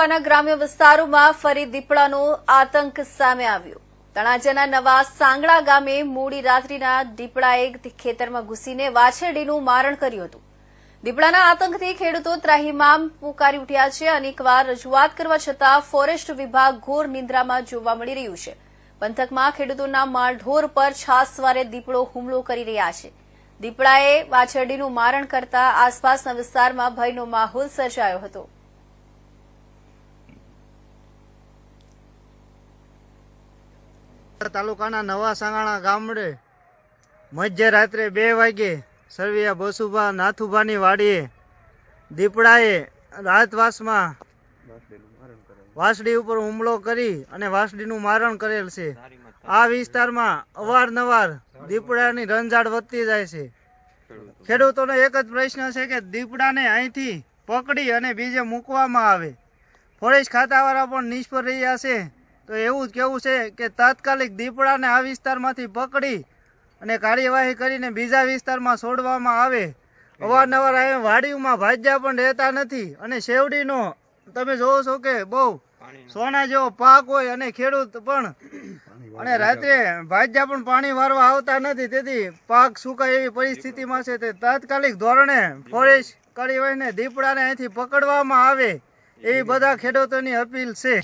તાલુકાના ગ્રામ્ય વિસ્તારોમાં ફરી દીપડાનો આતંક સામે આવ્યો. તણાજાના નવા સાંગડા ગામે મોડી રાત્રિના દીપડાએ ખેતરમાં ઘૂસીને વાછરડીનું મારણ કર્યું હતું. દીપડાના આતંકથી ખેડૂતો ત્રાહિમામ પુકારી ઉઠ્યા છે. અનેકવાર રજૂઆત કરવા છતાં ફોરેસ્ટ વિભાગ ઘોર નિંદ્રામાં જોવા મળી રહ્યું છે. પંથકમાં ખેડૂતોના માળઢોર પર છાસવારે દીપડો હુમલો કરી રહ્યા છે. દીપડાએ વાછરડીનું મારણ કરતા આસપાસના વિસ્તારમાં ભયનો માહોલ સર્જાયો હતો. તાલુકાના નવા ગામડે મધ્ય રાત્રે બે વાગે સરવિયા બસુભા નાથુભાની વાડીએ દીપડાએ રાતવાસમાં વાસડી ઉપર હુમલો કરી અને વાસડીનું મારણ કરેલ છે. આ વિસ્તારમાં અવારનવાર દીપડાની રંજાડ વધતી જાય છે. ખેડૂતોનો એક જ પ્રશ્ન છે કે દીપડાને અહીંથી પકડી અને બીજે મૂકવામાં આવે. ફોરેસ્ટ ખાતાવાળા પણ નિષ્ફળ રહ્યા છે. તો એવું જ કેવું છે કે તાત્કાલિક દીપડાને આ વિસ્તારમાંથી પકડી અને કાર્યવાહી કરીને બીજા વિસ્તારમાં છોડવામાં આવે. અવારનવાર અહીં વાડીઓમાં ભાજ્યા પણ રહેતા નથી અને શેવડીનો તમે જોવો છો કે બહુ સોના જેવો પાક હોય અને ખેડૂત પણ અને રાત્રે ભાજ્યા પણ પાણી વારવા આવતા નથી. તેથી પાક સુકાય એવી પરિસ્થિતિમાં છે. તે તાત્કાલિક ધોરણે ફોરેસ્ટ કાર્યવાહીને દીપડાને અહીંથી પકડવામાં આવે એવી બધા ખેડૂતોની અપીલ છે.